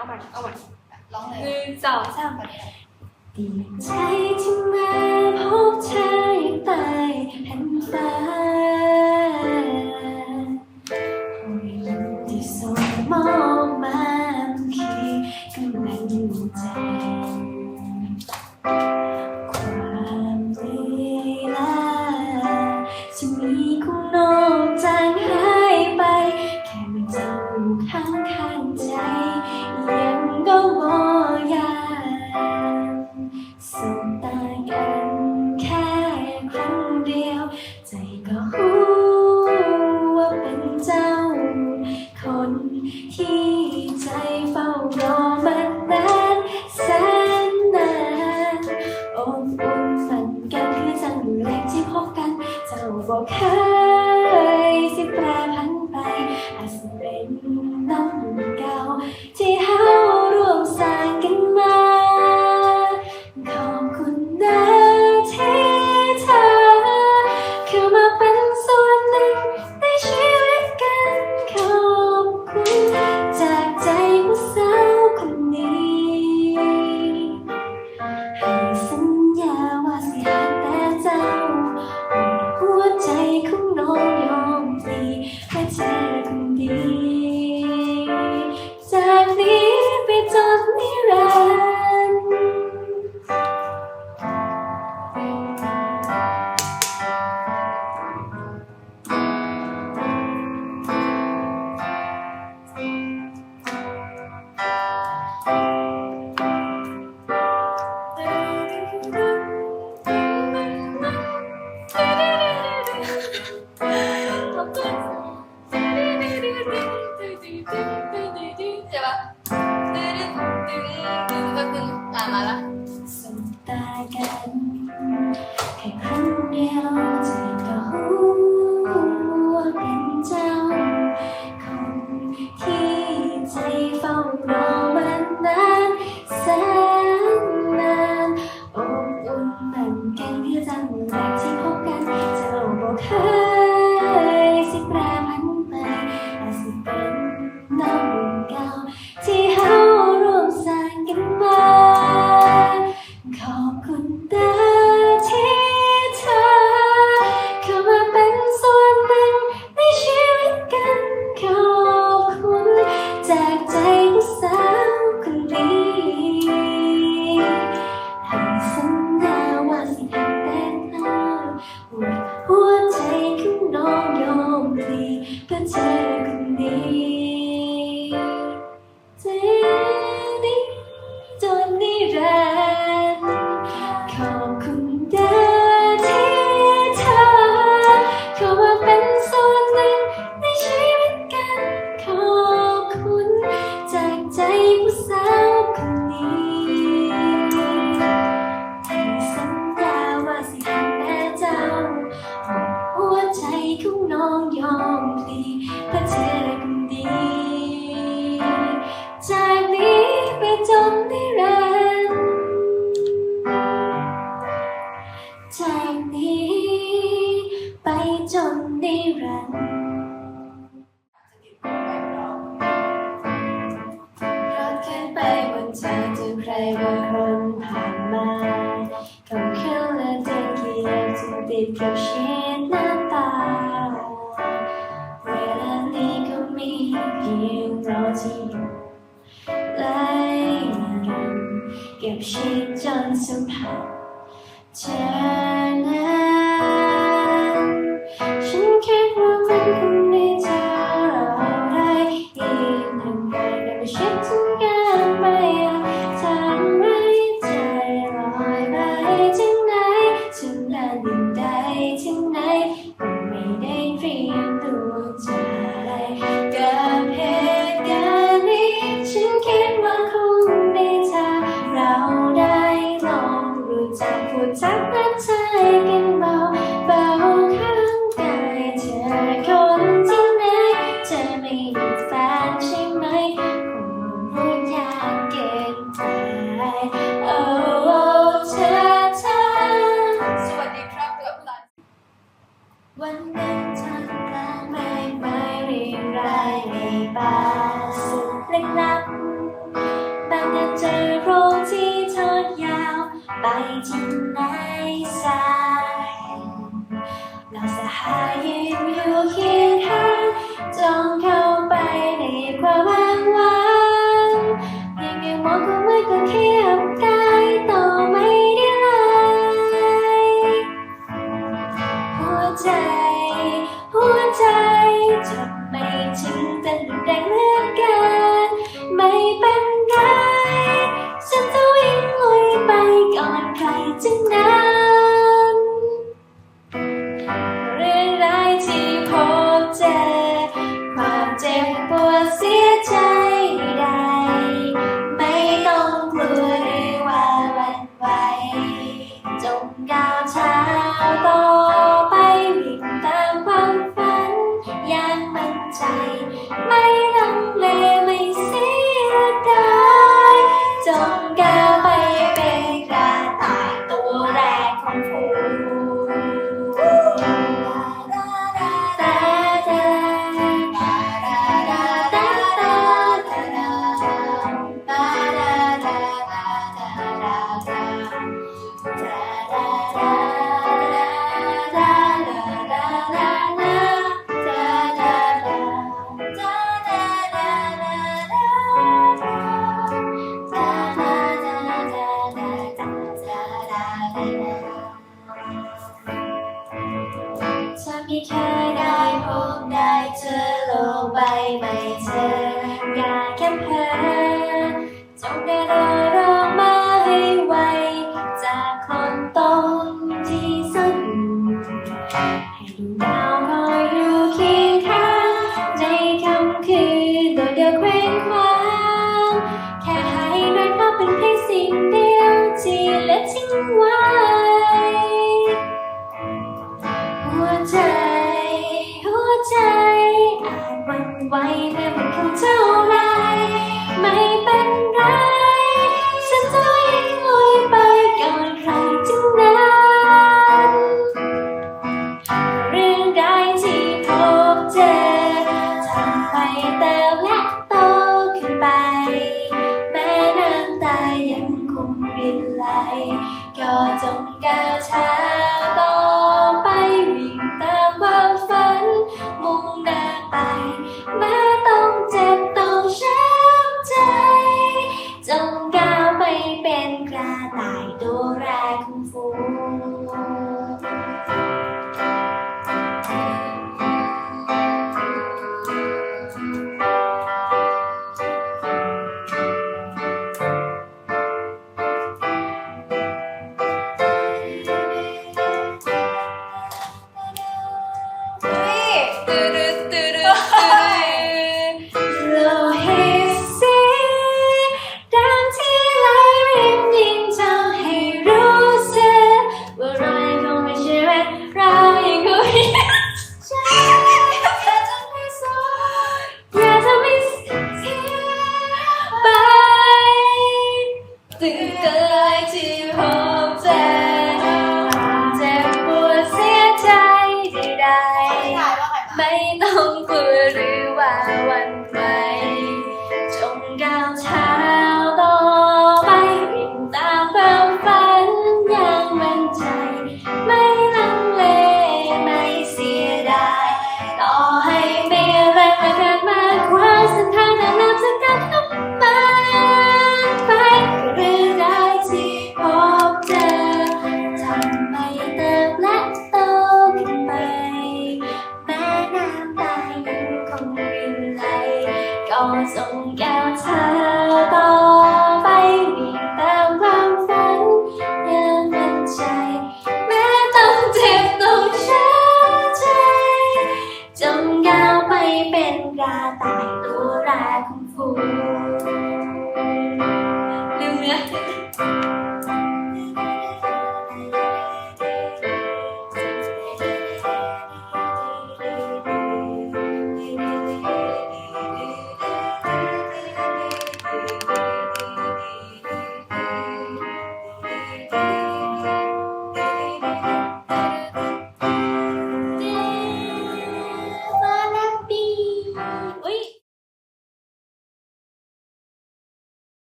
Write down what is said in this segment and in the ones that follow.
เอาใหม่เอาใหม่ร้องเลยหนึ่งสองสามไปดีใจที่มาพบเธอตายแผ่นตา 几行 Thank you. เก็มีเพีดน้ำตา为了你故意偏ดจนสัมผัสเธอนั้น ไปที่ไหนสายเราสหายยืนอยู่เคียงข้จองเข้าไปในความอ้างว้างเพีงมองก็ไม่ก็เคียกายตไม่ได้เลยหัวใจ tempo é My turn.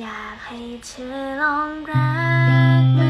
อยากให้เธอลองรัก